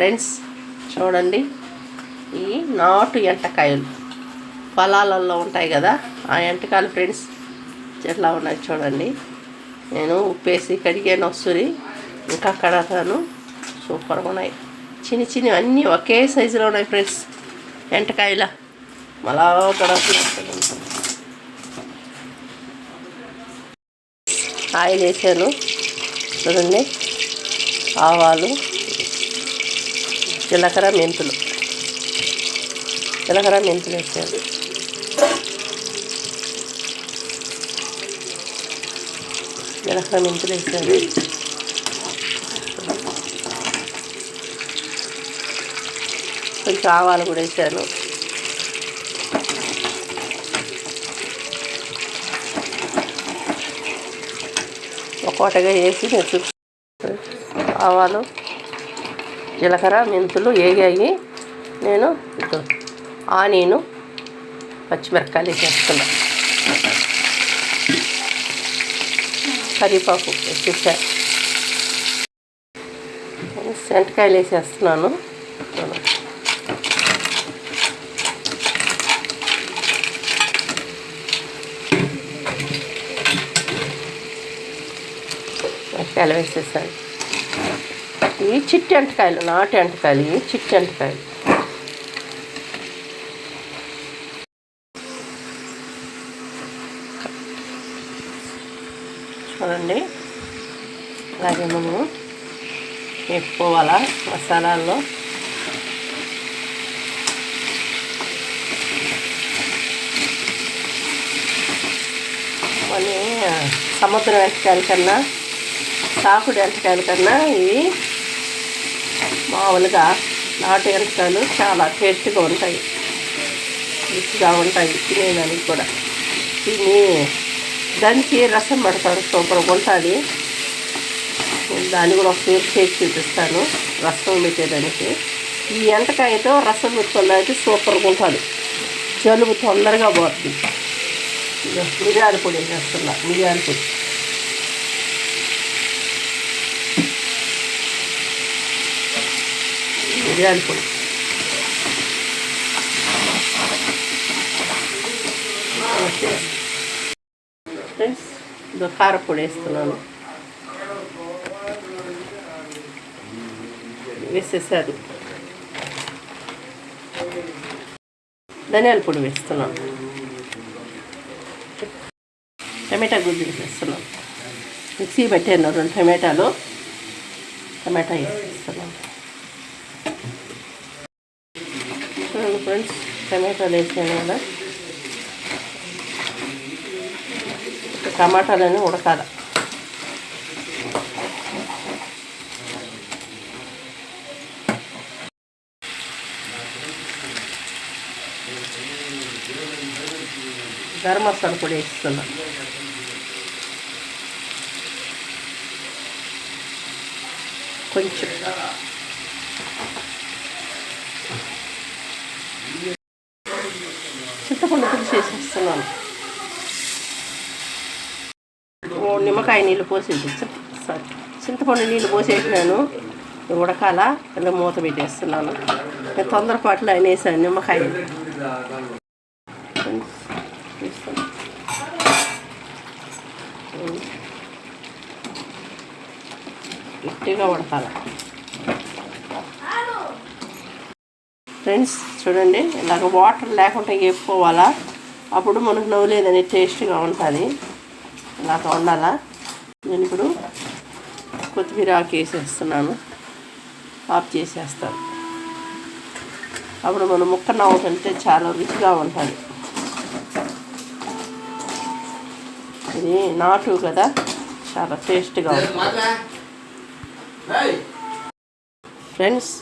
Friends చూడండి. ఈ నాటు ఎంటకాయలు పొలాలలో ఉంటాయి కదా ఆ ఎంటకాయలు ఫ్రెండ్స్ ఎట్లా ఉన్నాయి చూడండి. నేను ఉప్పేసి కడిగాను వస్తుంది ఇంకా కడతాను సూపర్గా ఉన్నాయి. చిన్న చిన్న అన్నీ ఒకే సైజులో ఉన్నాయి ఫ్రెండ్స్ ఎంటకాయల. మళ్ళా కడతాను ఆయిల్ వేసాను. చూడండి ఆవాలు జీలకర్ర మెంతులు. జీలకర్ర మెంతులు వేసాను జీలకర్ర మెంతులు వేసాను కొంచెం ఆవాలు కూడా వేసాను. ఒక్కోటగా వేసి నేను ఆవాలు జీలకర్ర మెంతులు వేగాయి. నేను ఆనియను పచ్చిమిరపకాయలు వేసేస్తున్నా. కరివేపాకు వేసేసా. సెంటకాయలు వేసేస్తున్నాను. ఎంటకాయలు వేసేసాను. ఇవి చిట్టి ఎంటకాయలు నాటు ఎంటకాయలు ఇవి చిట్టి ఎంటకాయలు చూడండి. అలాగే మనము వేసుకోవాలా మసాలాల్లో. మళ్ళీ సముద్రం ఎంటకాయల కన్నా సాకుడు ఎంటకాయల కన్నా ఇవి మామూలుగా నాటు ఎంటకాయలు చాలా టేస్ట్గా ఉంటాయి. రుచిగా ఉంటాయి తినేదానికి కూడా. తిని దానికి రసం పెడతాను సూపర్గా ఉంటుంది. దాన్ని కూడా ఒకసారి చేసి చూపిస్తాను రసం పెట్టేదానికి. ఈ ఎంటకాయతో రసం పెట్టుకున్నది సూపర్గా ఉంటుంది. జలుబు తొందరగా పోతుంది ఇదిగో మిరియాల పొడి వేసేస్తున్నా మిరియాల పొడి. మిరియాల పొడి ఫ్రెండ్స్ ఇదో వేస్తున్నాను. వేసేసారు. ధనియాల పొడి వేస్తున్నాను. టమాటా గుజ్జు వేస్తున్నాం మిక్సీ పెట్టాను రెండు టమాటాలు. టమాటా వేసేస్తున్నాను చూడండి ఫ్రెండ్స్ టమాటాలు వేసాను కదా టమాటాలన్నీ ఉడకాలి గరం మసాలా పొడి వేస్తున్నా కొంచెం చేసేస్తున్నాను. పులుసు నిమ్మకాయ నీళ్ళు పోసేది సారీ చింతపండు నీళ్ళు పోసేసినాను. ఉడకాల ఇలా మూత పెట్టేస్తున్నాను. నేను తొందరపాటులో ఆయన వేసాను నిమ్మకాయ. గట్టిగా ఉడకాల. ఫ్రెండ్స్ చూడండి ఇలాగ వాటర్ లేకుండా వేపుకోవాలా అప్పుడు మనకు నవ్వులేదని టేస్ట్గా ఉంటుంది. ఇలాగ ఉండాలా నేను ఇప్పుడు కొత్తిమీర ఆకు వేసేస్తున్నాను. ఆఫ్ చేసేస్తాను అప్పుడు మనం ముక్క నవ్వుతుంటే చాలా రుచిగా ఉంటుంది. ఇది నాటు కదా చాలా టేస్ట్గా ఉంటుంది. ఫ్రెండ్స్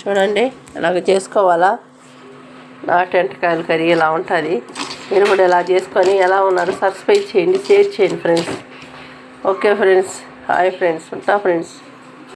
చూడండి ఇలాగ చేసుకోవాలా? నాటు ఎంటకాయల కర్రీ ఇలా ఉంటుంది. మీరు కూడా ఇలా చేసుకొని ఎలా ఉన్నారు? సబ్స్క్రైబ్ చేయండి షేర్ చేయండి friends okay friends hi friends ఉంటా ఫ్రెండ్స్